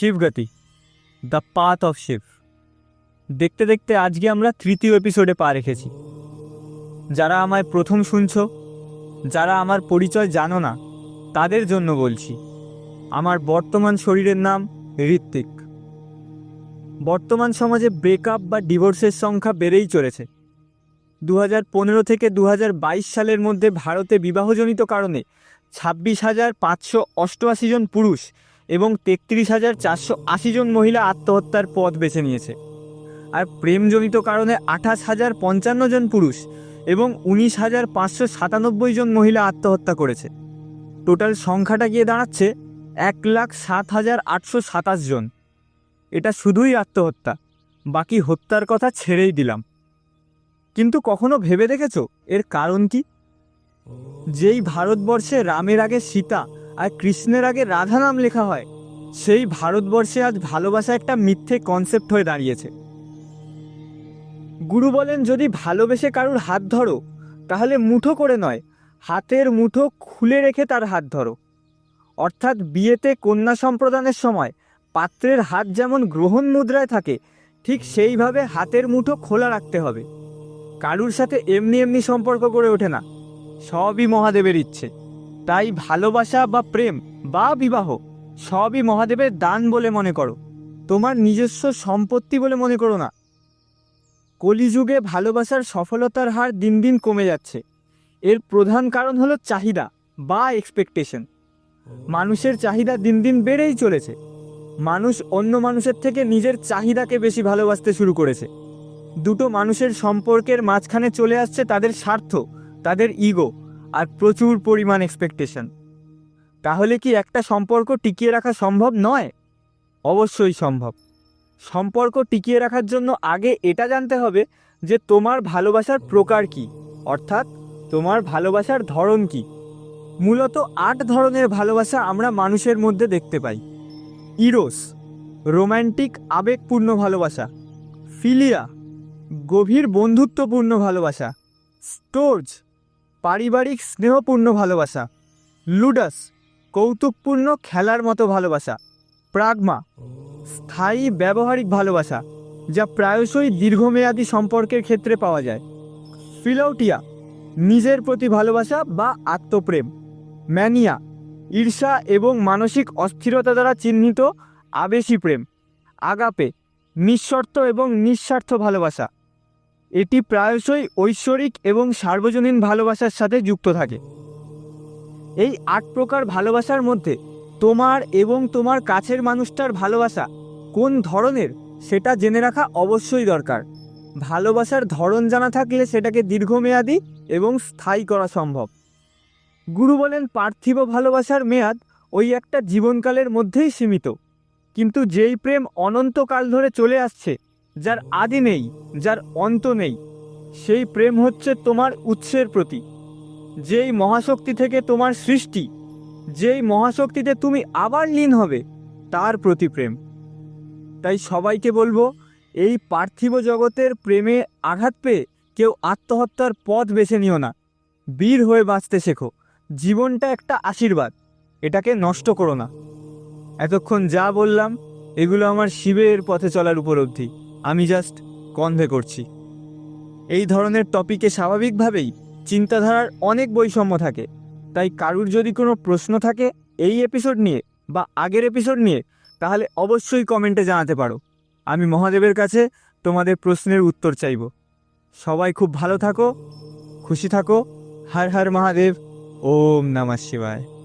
Shivgati the path of Shiva. দেখতে দেখতে আজকে আমরা তৃতীয় এপিসোডে পা রেখেছি। যারা আমায় প্রথম শুনছো, যারা আমার পরিচয় জানো না, তাদের জন্য বলছি, আমার বর্তমান শরীরের নাম ঋত্বিক। বর্তমান সমাজে ব্রেকআপ বা ডিভোর্সের সংখ্যা বেড়েই চলেছে। দু পনেরো থেকে দু হাজার বাইশ সালের মধ্যে ভারতে বিবাহজনিত কারণে ছাব্বিশ হাজার পাঁচশো অষ্টআশি জন পুরুষ এবং তেত্রিশ হাজার চারশো আশি জন মহিলা আত্মহত্যার পথ বেছে নিয়েছে। আর প্রেমজনিত কারণে আঠাশ হাজার পঞ্চান্ন জন পুরুষ এবং উনিশ হাজার পাঁচশো সাতানব্বই জন মহিলা আত্মহত্যা করেছে। টোটাল সংখ্যাটা গিয়ে দাঁড়াচ্ছে এক লাখ সাত হাজার আটশো সাতাশ জন। এটা শুধুই আত্মহত্যা, বাকি হত্যার কথা ছেড়েই দিলাম। কিন্তু কখনো ভেবে দেখেছ এর কারণ কি? যেই ভারতবর্ষে রামের আগে সীতা আর কৃষ্ণের আগে রাধা নাম লেখা হয়। সেই ভারতবর্ষে আজ ভালোবাসা একটা মিথ্যে কনসেপ্ট হয়ে দাঁড়িয়েছে। গুরু বলেন, যদি ভালোবেসে কারুর হাত ধরো, তাহলে মুঠো করে নয়, হাতের মুঠো খুলে রেখে তার হাত ধরো। অর্থাৎ বিয়েতে কন্যা সম্প্রদানের সময় পাত্রের হাত যেমন গ্রহণ মুদ্রায় থাকে, ঠিক সেইভাবে হাতের মুঠো খোলা রাখতে হবে। কারুর সাথে এমনি এমনি সম্পর্ক গড়ে ওঠে না। সবই মহাদেবের ইচ্ছে। তাই ভালোবাসা বা প্রেম বা বিবাহ সবই মহাদেবের দান বলে মনে করো। তোমার নিজস্ব সম্পত্তি বলে মনে করো না। কলিযুগে ভালোবাসার সফলতার হার দিন দিন কমে যাচ্ছে। এর প্রধান কারণ হলো চাহিদা বা এক্সপেকটেশন মানুষের চাহিদা দিন দিন বেড়েই চলেছে। মানুষ অন্য মানুষের থেকে নিজের চাহিদাকে বেশি ভালোবাসতে শুরু করেছে। দুটো মানুষের সম্পর্কের মাঝখানে চলে আসছে তাদের স্বার্থ, তাদের ইগো আর প্রচুর পরিমাণ এক্সপেকটেশন তাহলে কি একটা সম্পর্ক টিকিয়ে রাখা সম্ভব নয়? অবশ্যই সম্ভব। সম্পর্ক টিকিয়ে রাখার জন্য আগে এটা জানতে হবে যে তোমার ভালোবাসার প্রকার কি, অর্থাৎ তোমার ভালোবাসার ধরন কি। মূলত আট ধরনের ভালোবাসা আমরা মানুষের মধ্যে দেখতে পাই। ইরোস, রোম্যান্টিক, আবেগপূর্ণ ভালোবাসা। ফিলিয়া, গভীর বন্ধুত্বপূর্ণ ভালোবাসা। স্টোর্জ পারিবারিক স্নেহপূর্ণ ভালোবাসা। লুডাস, কৌতুকপূর্ণ খেলার মতো ভালোবাসা। প্রাগমা, স্থায়ী ব্যবহারিক ভালোবাসা, যা প্রায়শই দীর্ঘমেয়াদী সম্পর্কের ক্ষেত্রে পাওয়া যায়। ফিলাউটিয়া নিজের প্রতি ভালোবাসা বা আত্মপ্রেম। ম্যানিয়া, ঈর্ষা এবং মানসিক অস্থিরতা দ্বারা চিহ্নিত আবেশী প্রেম। আগাপে, নিঃশর্ত এবং নিঃস্বার্থ ভালোবাসা। এটি প্রায়শই ঐশ্বরিক এবং সার্বজনীন ভালোবাসার সাথে যুক্ত থাকে। এই আট প্রকার ভালোবাসার মধ্যে তোমার এবং তোমার কাছের মানুষটার ভালোবাসা কোন ধরনের সেটা জেনে রাখা অবশ্যই দরকার। ভালোবাসার ধরন জানা থাকলে সেটাকে দীর্ঘমেয়াদী এবং স্থায়ী করা সম্ভব। গুরু বলেন, পার্থিব ভালোবাসার মেয়াদ ওই একটা জীবনকালের মধ্যেই সীমিত। কিন্তু যেই প্রেম অনন্তকাল ধরে চলে আসছে যার আদি নেই, যার অন্ত নেই, সেই প্রেম হচ্ছে তোমার উৎসের প্রতি যেই মহাশক্তি থেকে তোমার সৃষ্টি, যেই মহাশক্তিতে তুমি আবার লীন হবে, তার প্রতি প্রেম। তাই সবাইকে বলব, এই পার্থিব জগতের প্রেমে আঘাত পেয়ে কেউ আত্মহত্যার পথ বেছে নিও না। বীর হয়ে বাঁচতে শেখো। জীবনটা একটা আশীর্বাদ। এটাকে নষ্ট করো না। এতক্ষণ যা বললাম, এগুলো আমার শিবের পথে চলার উপলব্ধি আমি জাস্ট কনভে করছি। এই ধরনের টপিকে স্বাভাবিকভাবেই চিন্তাধারার অনেক বৈষম্য থাকে। তাই কারুর যদি কোনো প্রশ্ন থাকে এই এপিসোড নিয়ে বা আগের এপিসোড নিয়ে, তাহলে অবশ্যই কমেন্টে জানাতে পারো। আমি মহাদেবের কাছে তোমাদের প্রশ্নের উত্তর চাইব। সবাই খুব ভালো থাকো, খুশি থাকো। হর হর মহাদেব, ওম নমঃ শিবায়।